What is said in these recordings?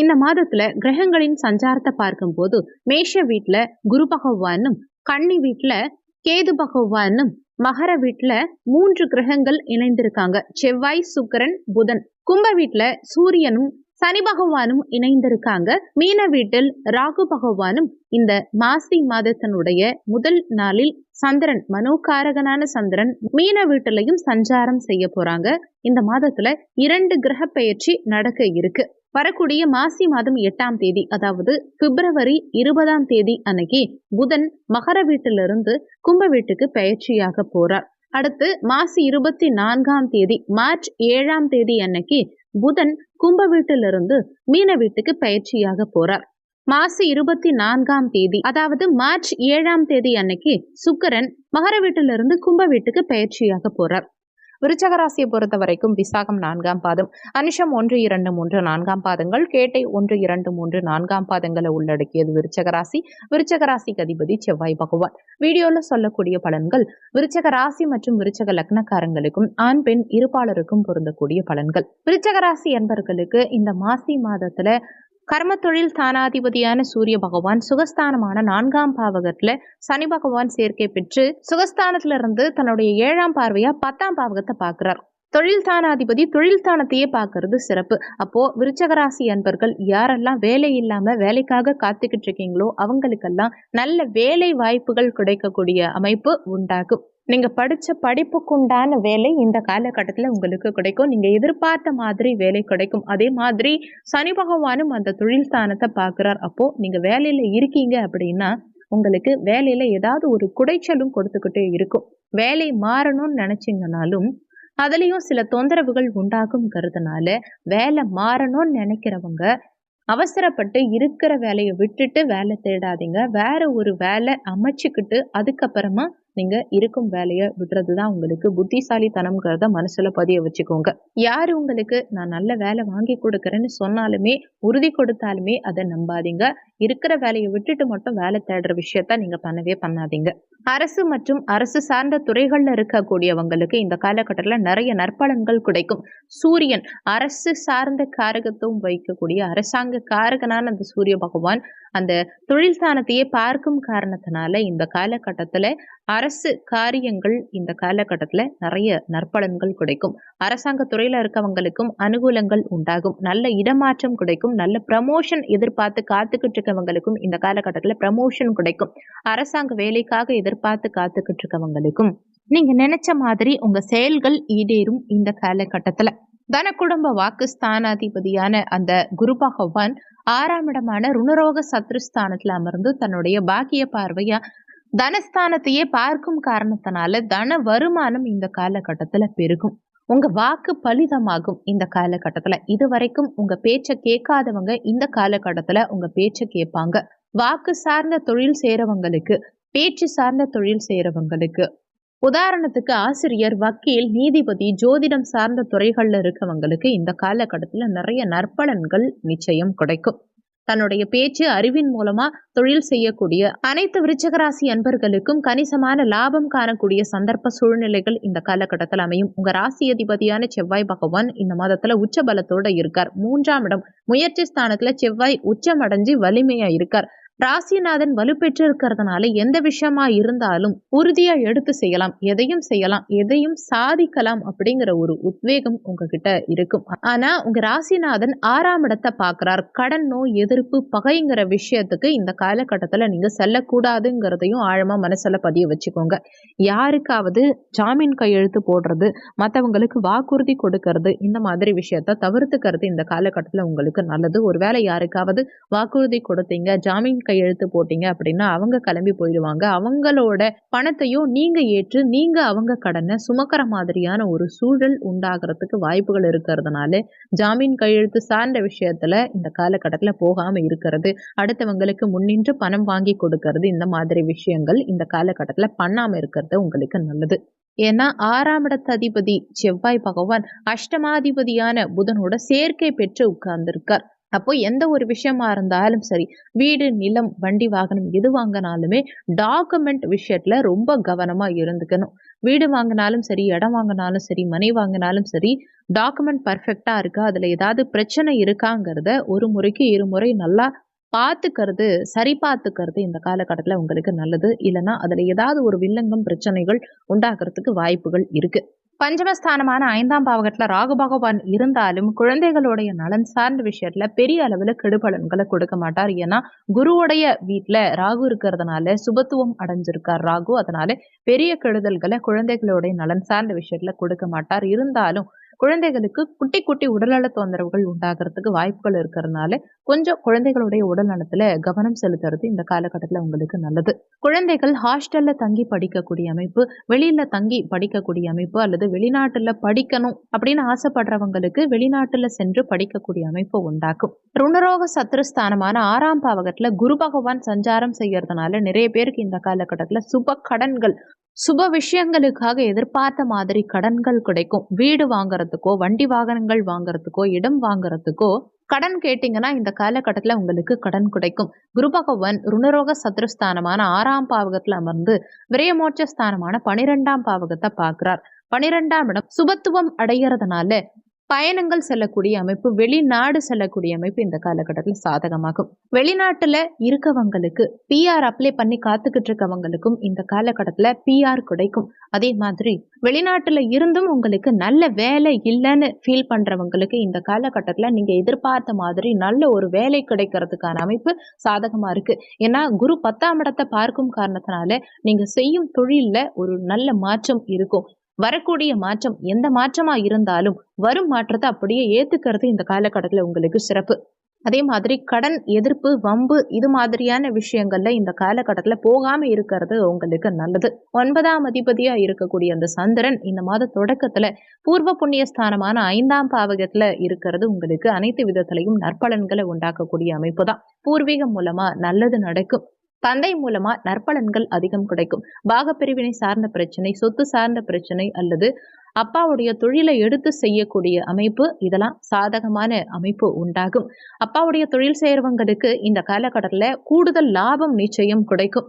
இந்த மாதத்துல கிரகங்களின் சஞ்சாரத்தை பார்க்கும்போது மேஷ வீட்டுல குரு பகவானும் கன்னி வீட்டுல கேது பகவானும் மகர வீட்டுல மூன்று கிரகங்கள் இணைந்திருக்காங்க. செவ்வாய் சுக்கரன் புதன். கும்ப வீட்டுல சூரியனும் சனி பகவானும் இணைந்திருக்காங்க. மீன வீட்டில் ராகு பகவானும் இந்த மாசி மாதத்தினுடைய முதல் நாளில் சந்திரன் மனோகாரகனான சந்திரன் மீன வீட்டிலையும் சஞ்சாரம் செய்ய போறாங்க. இந்த மாதத்துல இரண்டு கிரக பெயர்ச்சி நடக்க இருக்கு. வரக்கூடிய மாசி மாதம் எட்டாம் தேதி அதாவது பிப்ரவரி இருபதாம் தேதி அன்னைக்கு புதன் மகர வீட்டிலிருந்து கும்ப வீட்டுக்கு பயிற்சியாக போறார். அடுத்து மாசி இருபத்தி நான்காம் தேதி மார்ச் ஏழாம் தேதி அன்னைக்கு புதன் கும்ப வீட்டிலிருந்து மீன வீட்டுக்கு பயிற்சியாக போறார். மாசி இருபத்தி நான்காம் தேதி அதாவது மார்ச் ஏழாம் தேதி அன்னைக்கு சுக்கரன் மகர வீட்டிலிருந்து கும்ப வீட்டுக்கு பயிற்சியாக போறார். விருச்சகராசியை பொறுத்த வரைக்கும் விசாகம் நான்காம் பாதம் அனுஷம் ஒன்று இரண்டு மூன்று நான்காம் பாதங்கள் கேட்டை ஒன்று இரண்டு மூன்று நான்காம் பாதங்களை உள்ளடக்கியது விருச்சகராசி. விருச்சகராசிக்கு அதிபதி செவ்வாய் பகவான். வீடியோல சொல்லக்கூடிய பலன்கள் விருச்சக ராசி மற்றும் விருச்சக லக்னக்காரங்களுக்கும் ஆண் பெண் இருப்பாளருக்கும் பொருந்தக்கூடிய பலன்கள். விருச்சகராசி என்பர்களுக்கு இந்த மாசி மாதத்துல கர்ம தொழில் தானாதிபதியான சூரிய பகவான் சுகஸ்தானமான நான்காம் பாவகத்துல சனி பகவான் சேர்க்கை பெற்று சுகஸ்தானத்துல இருந்து தன்னுடைய ஏழாம் பார்வையா பத்தாம் பாவகத்தை பார்க்கிறார். தொழில் தானாதிபதி தொழில் தானத்தையே பார்க்கறது சிறப்பு. அப்போ விருச்சகராசி அன்பர்கள் யாரெல்லாம் வேலை இல்லாம வேலைக்காக காத்துக்கிட்டு இருக்கீங்களோ அவங்களுக்கெல்லாம் நல்ல வேலை வாய்ப்புகள் கிடைக்கக்கூடிய அமைப்பு உண்டாகும். நீங்கள் படித்த படிப்புக்குண்டான வேலை இந்த காலகட்டத்தில் உங்களுக்கு கிடைக்கும். நீங்கள் எதிர்பார்த்த மாதிரி வேலை கிடைக்கும். அதே மாதிரி சனி பகவானும் அந்த தொழில் ஸ்தானத்தை பார்க்குறார். அப்போது நீங்கள் வேலையில் இருக்கீங்க அப்படின்னா உங்களுக்கு வேலையில் ஏதாவது ஒரு குடைச்சலும் கொடுத்துக்கிட்டே இருக்கும். வேலை மாறணும்னு நினச்சிங்கனாலும் அதுலேயும் சில தொந்தரவுகள் உண்டாகுங்கிறதுனால வேலை மாறணும்னு நினைக்கிறவங்க அவசரப்பட்டு இருக்கிற வேலையை விட்டுட்டு வேலை தேடாதீங்க. வேற ஒரு வேலை அமைச்சுக்கிட்டு அதுக்கப்புறமா நீங்க இருக்கும் வேலையை விடுறது தான் உங்களுக்கு புத்திசாலித்தனம்ங்கிறத மனசுல பதிய வச்சுக்கோங்க. யார் உங்களுக்கு நான் நல்ல வேலை வாங்கி கொடுக்குறேன்னு சொன்னாலுமே உறுதி கொடுத்தாலுமே அதை நம்பாதீங்க. இருக்கிற வேலையை விட்டுட்டு மட்டும் வேலை தேடுற விஷயத்த நீங்க பண்ணவே பண்ணாதீங்க. அரசு மற்றும் அரசு சார்ந்த துறைகள்ல இருக்கக்கூடியவங்களுக்கு இந்த காலகட்டத்தில் நிறைய நற்பலன்கள் கிடைக்கும். சூரியன் அரசு சார்ந்த காரகத்தும் வைக்கக்கூடிய அரசாங்க காரகனான அந்த சூரிய பகவான் அந்த தொழில் ஸ்தானத்தையே பார்க்கும் காரணத்தினால இந்த காலகட்டத்தில் அரசு காரியங்கள் இந்த காலகட்டத்தில் நிறைய நற்பலன்கள் கிடைக்கும். அரசாங்க துறையில் இருக்கவங்களுக்கும் அனுகூலங்கள் உண்டாகும். நல்ல இடமாற்றம் கிடைக்கும். நல்ல ப்ரமோஷன் எதிர்பார்த்து காத்துக்கிட்டு இருக்கவங்களுக்கும் இந்த காலகட்டத்தில் ப்ரமோஷன் கிடைக்கும். அரசாங்க வேலைக்காக எதிர்பார்த்து எதிர்பார்த்து காத்துக்கிட்டு இருக்கவங்களுக்கும் நீங்க நினைச்ச மாதிரி உங்க செயல்கள் ஈடேறும் இந்த காலகட்டத்துல. தன குடும்ப வாக்கு ஸ்தானாதிபதியான அந்த குரு பகவான் ஆறாம் இடமான ருணரோக சத்ருஸ்தானத்துல அமர்ந்து தன்னுடைய பாக்கிய பார்வையா தனஸ்தானத்தையே பார்க்கும் காரணத்தினால தன வருமானம் இந்த காலகட்டத்துல பெருகும். உங்க வாக்கு பலிதமாகும் இந்த காலகட்டத்துல. இது வரைக்கும் உங்க பேச்சை கேட்காதவங்க இந்த காலகட்டத்துல உங்க பேச்சை கேட்பாங்க. வாக்கு சார்ந்த தொழில் செய்யறவங்களுக்கு பேச்சு சார்ந்த தொழில் செய்யறவங்களுக்கு உதாரணத்துக்கு ஆசிரியர் வக்கீல் நீதிபதி ஜோதிடம் சார்ந்த துறைகள்ல இருக்கவங்களுக்கு இந்த காலகட்டத்தில் நிறைய நற்பலன்கள் நிச்சயம் கிடைக்கும். தன்னுடைய பேச்சு அறிவின் மூலமா தொழில் செய்யக்கூடிய அனைத்து விருச்சகராசி அன்பர்களுக்கும் கணிசமான லாபம் காணக்கூடிய சந்தர்ப்ப சூழ்நிலைகள் இந்த காலகட்டத்தில் அமையும். உங்க ராசி அதிபதியான செவ்வாய் பகவான் இந்த மாதத்துல உச்ச பலத்தோட இருக்கார். மூன்றாம் இடம் முயற்சி ஸ்தானத்துல செவ்வாய் உச்சம் அடைஞ்சு வலிமையா இருக்கார். ராசிநாதன் வலுப்பெற்று இருக்கிறதுனால எந்த விஷயமா இருந்தாலும் உறுதியா எடுத்து செய்யலாம். எதையும் செய்யலாம். எதையும் சாதிக்கலாம் அப்படிங்கிற ஒரு உத்வேகம் உங்ககிட்ட இருக்கும். ஆனா உங்க ராசிநாதன் ஆறாம் இடத்தை பாக்குறார் கடன் நோய் எதிர்ப்பு பகைங்கிற விஷயத்துக்கு இந்த காலகட்டத்துல நீங்க செல்லக்கூடாதுங்கிறதையும் ஆழமா மனசுல பதிய வச்சுக்கோங்க. யாருக்காவது ஜாமீன் கையெழுத்து போடுறது மற்றவங்களுக்கு வாக்குறுதி கொடுக்கறது இந்த மாதிரி விஷயத்த தவிர்த்துக்கிறது இந்த காலகட்டத்தில் உங்களுக்கு நல்லது. ஒருவேளை யாருக்காவது வாக்குறுதி கொடுத்தீங்க ஜாமீன் கையெழுத்து போட்டீங்க அப்படின்னா அவங்க கிளம்பி போயிடுவாங்க. அவங்களோட பணத்தையும் நீங்க ஏற்று நீங்க அவங்க கடனை சுமக்கிற மாதிரியான ஒரு சூழல் உண்டாகிறதுக்கு வாய்ப்புகள் இருக்கிறதுனால ஜாமீன் கையெழுத்து சார்ந்த விஷயத்துல இந்த காலகட்டத்தில் போகாம இருக்கிறது அடுத்தவங்களுக்கு முன்னின்று பணம் வாங்கி கொடுக்கறது இந்த மாதிரி விஷயங்கள் இந்த காலகட்டத்தில் பண்ணாம இருக்கிறது உங்களுக்கு நல்லது. ஏன்னா ஆறாம் இடத்ததிபதி செவ்வாய் பகவான் அஷ்டமாதிபதியான புதனோட சேர்க்கை பெற்று உட்கார்ந்திருக்கார். அப்போ எந்த ஒரு விஷயமா இருந்தாலும் சரி வீடு நிலம் வண்டி வாகனம் எது வாங்கினாலுமே டாக்குமெண்ட் விஷயத்துல ரொம்ப கவனமா இருந்துக்கணும். வீடு வாங்கினாலும் சரி இடம் வாங்கினாலும் சரி மனை வாங்கினாலும் சரி டாக்குமெண்ட் பர்ஃபெக்டா இருக்கா அதுல ஏதாவது பிரச்சனை இருக்காங்கிறத ஒரு முறைக்கு இருமுறை நல்லா பார்த்துக்கிறது சரி பார்த்துக்கிறது இந்த காலகட்டத்தில் உங்களுக்கு நல்லது. இல்லைன்னா அதில் ஏதாவது ஒரு வில்லங்கம் பிரச்சனைகள் உண்டாகிறதுக்கு வாய்ப்புகள் இருக்குது பஞ்சமஸ்தானமான ஐந்தாம் பாவகத்தில் ராகு பகவான் இருந்தாலும் குழந்தைகளுடைய நலன் சார்ந்த விஷயத்துல பெரிய அளவில் கெடுபலன்களை கொடுக்க மாட்டார். ஏன்னா குருவுடைய வீட்டில் ராகு இருக்கிறதுனால சுபத்துவம் அடைஞ்சிருக்கார் ராகு. அதனால பெரிய கெடுதல்களை குழந்தைகளுடைய நலன் சார்ந்த விஷயத்துல கொடுக்க மாட்டார். இருந்தாலும் குழந்தைகளுக்கு குட்டி குட்டி உடல்நல தொந்தரவுகள் உண்டாகிறதுக்கு வாய்ப்புகள் இருக்கிறதுனால கொஞ்சம் குழந்தைகளுடைய உடல் நலத்துல கவனம் செலுத்துறது இந்த காலகட்டத்தில் உங்களுக்கு நல்லது. குழந்தைகள் ஹாஸ்டல்ல தங்கி படிக்கக்கூடிய அமைப்பு வெளியில தங்கி படிக்கக்கூடிய அமைப்பு அல்லது வெளிநாட்டுல படிக்கணும் அப்படின்னு ஆசைப்படுறவங்களுக்கு வெளிநாட்டுல சென்று படிக்கக்கூடிய அமைப்பு உண்டாக்கும். ருணரோக சத்ருஸ்தானமான ஆறாம் பாவகத்துல குரு பகவான் சஞ்சாரம் செய்யறதுனால நிறைய பேருக்கு இந்த காலகட்டத்துல சுப கடன்கள் சுப விஷயங்களுக்காக எதிர்பார்த்த மாதிரி கடன்கள் கிடைக்கும். வீடு வாங்குறதுக்கோ வண்டி வாகனங்கள் வாங்குறதுக்கோ இடம் வாங்குறதுக்கோ கடன் கேட்டீங்கன்னா இந்த காலகட்டத்தில் உங்களுக்கு கடன் கிடைக்கும். குரு பகவான் ருணரோக சத்ருஸ்தானமான ஆறாம் பாவகத்தில் அமர்ந்து விரயமோட்ச ஸ்தானமான பனிரெண்டாம் பாவகத்தை பார்க்கிறார். பனிரெண்டாம் இடம் சுபத்துவம் அடைகிறதுனால பயணங்கள் செல்லக்கூடிய அமைப்பு வெளிநாடு செல்லக்கூடிய அமைப்பு இந்த காலகட்டத்தில் சாதகமாகும். வெளிநாட்டுல இருக்கவங்களுக்கு பிஆர் அப்ளை பண்ணி காத்துக்கிட்டு இருக்கவங்களுக்கும் இந்த காலகட்டத்துல பிஆர் கிடைக்கும். அதே மாதிரி வெளிநாட்டுல இருந்தும் உங்களுக்கு நல்ல வேலை இல்லைன்னு ஃபீல் பண்றவங்களுக்கு இந்த காலகட்டத்துல நீங்க எதிர்பார்த்த மாதிரி நல்ல ஒரு வேலை கிடைக்கிறதுக்கான அமைப்பு சாதகமா இருக்கு. ஏன்னா குரு பத்தாம் இடத்தை பார்க்கும் காரணத்தினால நீங்க செய்யும் தொழில்ல ஒரு நல்ல மாற்றம் இருக்கும். வரக்கூடிய மாற்றம் எந்த மாற்றமா இருந்தாலும் வரும் மாற்றத்தை அப்படியே ஏத்துக்கிறது இந்த காலகட்டத்தில் உங்களுக்கு சிறப்பு. அதே மாதிரி கடன் எதிர்ப்பு வம்பு இது மாதிரியான விஷயங்கள்ல இந்த காலகட்டத்தில் போகாம இருக்கிறது உங்களுக்கு நல்லது. ஒன்பதாம் அதிபதியா இருக்கக்கூடிய அந்த சந்திரன் இந்த மாத தொடக்கத்துல பூர்வ புண்ணிய ஸ்தானமான ஐந்தாம் பாவகத்துல இருக்கிறது உங்களுக்கு அனைத்து விதத்திலையும் நற்பலன்களை உண்டாக்கக்கூடிய அமைப்பு தான் பூர்வீகம் மூலமா நல்லது நடக்கும். தந்தை மூலமா நற்பலன்கள் அதிகம் கிடைக்கும். பாகப்பிரிவினை சார்ந்த பிரச்சனை சொத்து சார்ந்த பிரச்சனை அல்லது அப்பாவுடைய தொழிலை எடுத்து செய்யக்கூடிய அமைப்பு இதெல்லாம் சாதகமான அமைப்பு உண்டாகும். அப்பாவுடைய தொழில் செய்கிறவங்களுக்கு இந்த காலகட்டத்தில் கூடுதல் லாபம் நிச்சயம் கிடைக்கும்.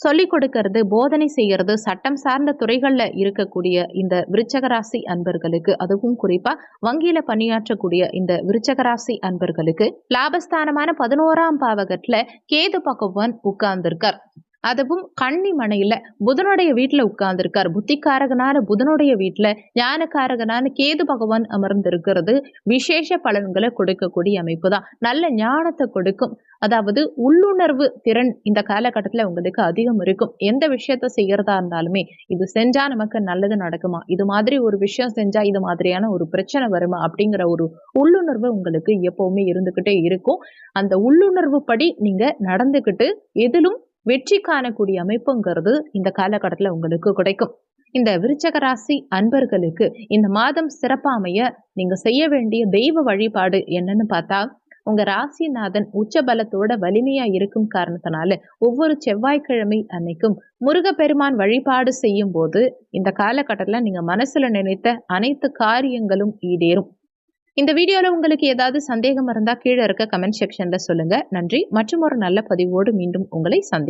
சொல்லிக் கொடுக்கறது போதனை செய்யறது சட்டம் சார்ந்த துறைகளில் இருக்கக்கூடிய இந்த விருச்சகராசி அன்பர்களுக்கு அதுவும் குறிப்பா வங்கியில பணியாற்றக்கூடிய இந்த விருச்சகராசி அன்பர்களுக்கு லாபஸ்தானமான பதினோராம் பாவகத்துல கேது பகவான் உட்கார்ந்திருக்கார். அதுவும் கன்னி மனையில புதனுடைய வீட்டுல உட்கார்ந்துருக்கார். புத்திக்காரகனான புதனுடைய வீட்டுல ஞானக்காரகனான கேது பகவான் அமர்ந்திருக்கிறது. விசேஷ பலன்களை கொடுக்கக்கூடிய அமைப்பு தான் நல்ல ஞானத்தை கொடுக்கும். அதாவது உள்ளுணர்வு திறன் இந்த காலகட்டத்தில் உங்களுக்கு அதிகம் இருக்கும். எந்த விஷயத்த செய்யறதா இருந்தாலுமே இது செஞ்சா நமக்கு நல்லது நடக்குமா? இது மாதிரி ஒரு விஷயம் செஞ்சா இது மாதிரியான ஒரு பிரச்சனை வருமா? அப்படிங்கிற ஒரு உள்ளுணர்வு உங்களுக்கு எப்பவுமே இருந்துகிட்டே இருக்கும். அந்த உள்ளுணர்வு படி நீங்க நடந்துகிட்டு எதிலும் வெற்றி காணக்கூடிய அமைப்புங்கிறது இந்த காலகட்டத்தில் உங்களுக்கு கிடைக்கும். இந்த விருச்சக ராசி அன்பர்களுக்கு இந்த மாதம் சிறப்பாமைய நீங்க செய்ய வேண்டிய தெய்வ வழிபாடு என்னன்னு பார்த்தா உங்க ராசிநாதன் உச்ச பலத்தோட வலிமையா இருக்கும் காரணத்தினால ஒவ்வொரு செவ்வாய்க்கிழமை அன்னைக்கும் முருகப்பெருமான் வழிபாடு செய்யும் போது இந்த காலகட்டத்தில் நீங்க மனசுல நினைத்த அனைத்து காரியங்களும் ஈடேறும். இந்த வீடியோவில் உங்களுக்கு ஏதாவது சந்தேகம் இருந்தால் கீழே இருக்க கமெண்ட் செக்ஷனில் சொல்லுங்கள் நன்றி. மற்றும் ஒரு நல்ல பதிவோடு மீண்டும் உங்களை சந்திக்கும்